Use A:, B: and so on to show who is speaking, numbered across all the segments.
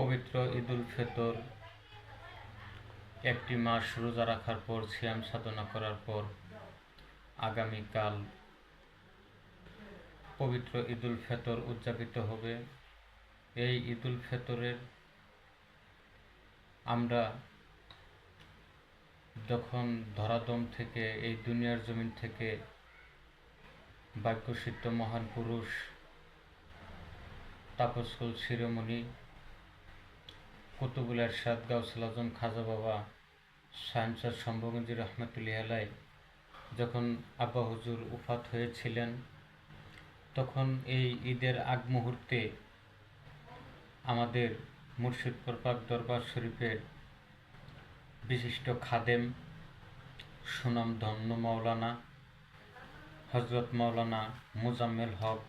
A: পবিত্র ঈদুল ফেতর। একটি মাস রোজা রাখার পর, সিয়াম সাধনা করার পর আগামীকাল পবিত্র ঈদুল ফেতর উদযাপিত হবে। এই ঈদুল ফেতরের আমরা যখন ধরাদম থেকে, এই দুনিয়ার জমিন থেকে বাক্যসিদ্ধ মহান পুরুষ তাপসকুল শিরোমণি কুতুবুল এরশাদ গাউসুল খাজা বাবা সায়েন্সার শম্ভগঞ্জি রহমতুল্লাহ আলাই যখন আব্বা হুজুর উফাত হয়েছিলেন, তখন এই ঈদের আগ মুহূর্তে আমাদের মুর্শিদপুর পাক দরবার শরীফের বিশিষ্ট খাদেম সুনাম ধন্য মাওলানা হজরত মাওলানা মুজাম্মেল হক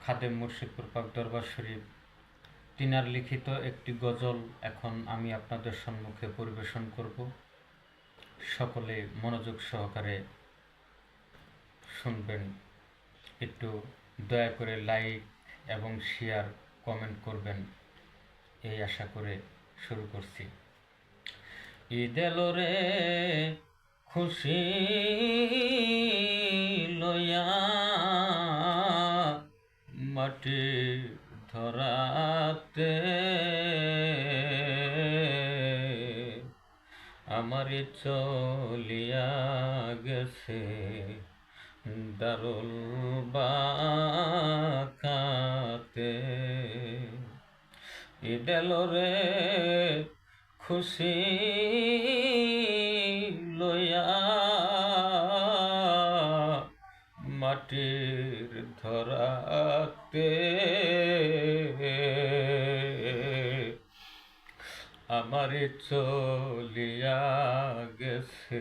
A: খাদেম মুর্শিদপুর পাক দরবার শরীফ তিনার লিখিত একটি গজল এখন আমি আপনাদের সম্মুখে পরিবেশন করব। সকলে মনোযোগ সহকারে শুনবেন। একটু দয়া করে লাইক এবং শেয়ার কমেন্ট করবেন। এই আশা করে শুরু করছি। ঈদ রে, খুশি লয়া মাটি ধরাতে আমার চলিয়া গেছে দারুল বাকাতে। ঈদেল রে খুশি লয়া মাটির ধরাতে আমার চলিয়া গেছে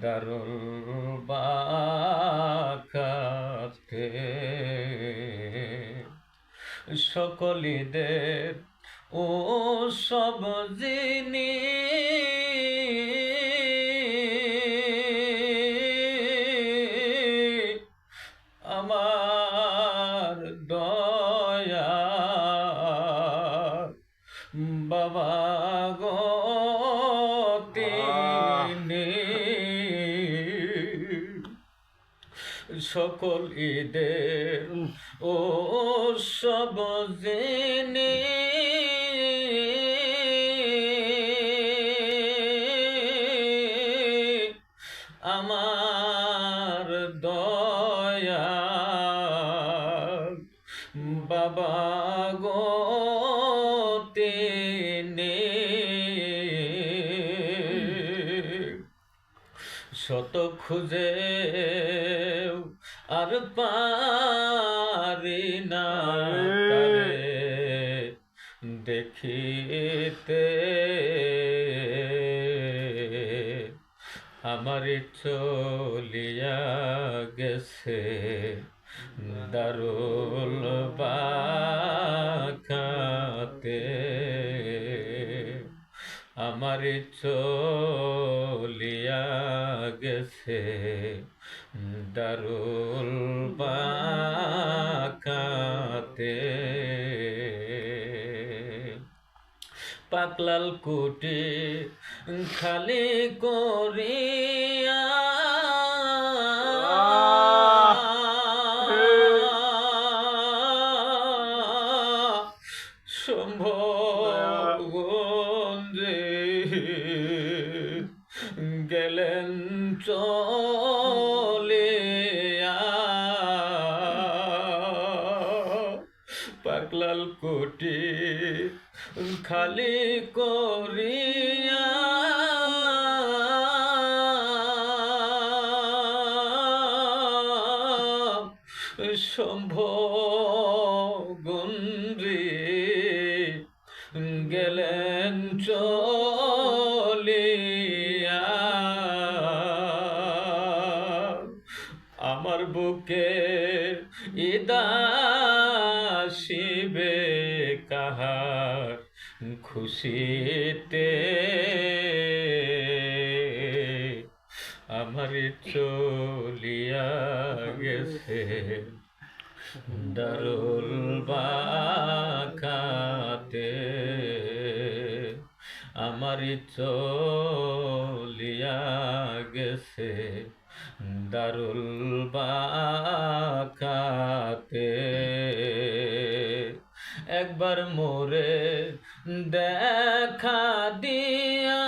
A: দারুল বাকাতে সকলিদের ও সব জিনিস আমার সকল ঈদের ও সব আমার শত খুঁজে আর পারি না দেখিতে। আমার চলিয়া গেছে দারুল বাখাতে। আমার চলিয়া গেছে দারুল বাকাতে। পাকলাল কুটি খালি করিয়া চলে পাকলাল কোটি খালি করিয়া। সম্ভগঞ্জে গেলেন চলিয়া আমার বুকে ইদাসিবে কাহার খুশিতে। আমার চলিয়া গেছে দারুল বাকাতে আমার চলিয়া গেছে দারুল বাকাতে একবার মোরে দেখা দিয়া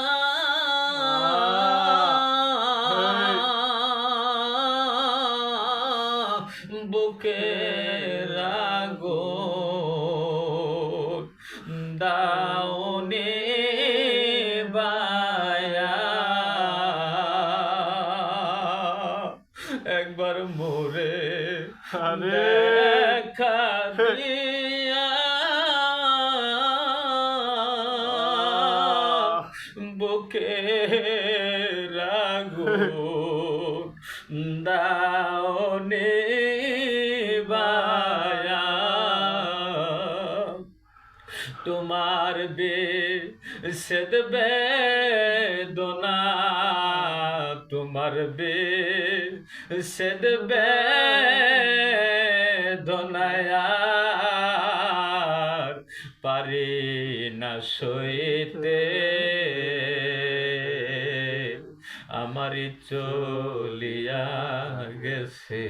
A: দেখা বুকে রাগো দাওনে বায়া তোমার বে সেদ বেদনা তোমার বে সেদ বেদনায়ার সইতে আমারই চলিয়া গেছে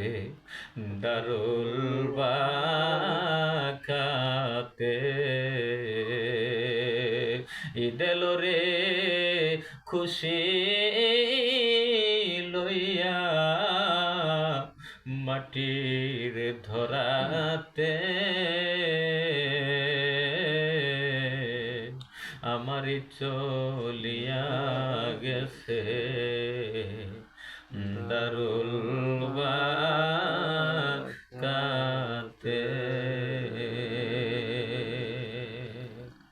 A: দারুল বাকাতে। ঈদেল রে খুশি লইয়া মাটির ধরাতে চলিয়া গেছে। দারুল বা কাতে